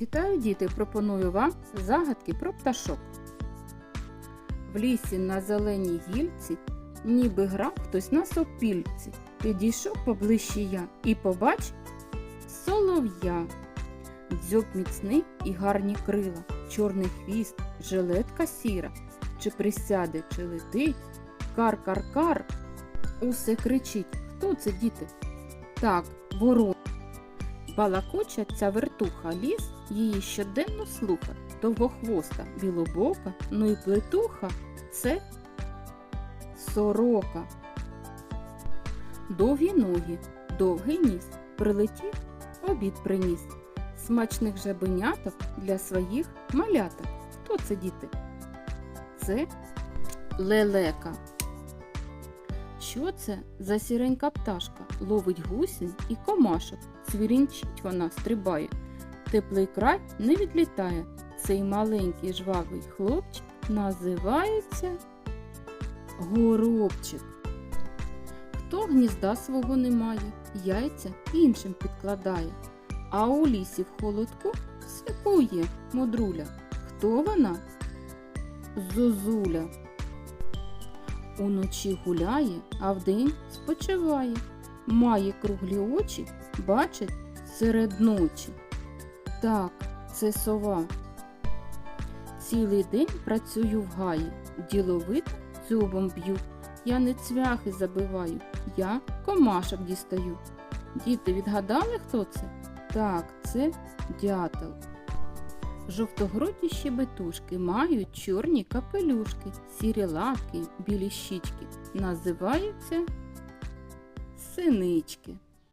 Вітаю діти! Пропоную вам загадки про пташок. В лісі на зеленій гільці, ніби грав хтось на сопільці. Підійшов поближче я і побачив солов'я. Дзьоб міцний і гарні крила, чорний хвіст, жилетка сіра. Чи присяде, чи летить, кар-кар-кар. Усе кричить. Хто це, діти? Так, ворон. Балакоча ця вертуха ліс, її щоденно слуха. Довгохвоста, білобока, ну і плетуха це сорока. Довгі ноги, довгий ніс, прилетів, обід приніс. Смачних жабеняток для своїх маляток. Хто це діти? Це лелека. Що це за сіренька пташка? Ловить гусінь і комашок. Цвірінчить вона стрибає. Теплий край не відлітає. Цей маленький жвавий хлопчик називається горобчик. Хто гнізда свого не має, яйця іншим підкладає, а у лісі в холодку свикує мудруля. Хто вона? Зозуля. Уночі гуляє, а вдень спочиває. Має круглі очі, бачить серед ночі. Так, це сова. Цілий день працюю в гаї, діловито дзьобом б'ю. Я не цвяхи забиваю, я комашок дістаю. Діти відгадали, хто це? Так, це дятел. Жовтогруді щебетушки мають чорні капелюшки, сірі лапки, білі щічки. Називаються синички.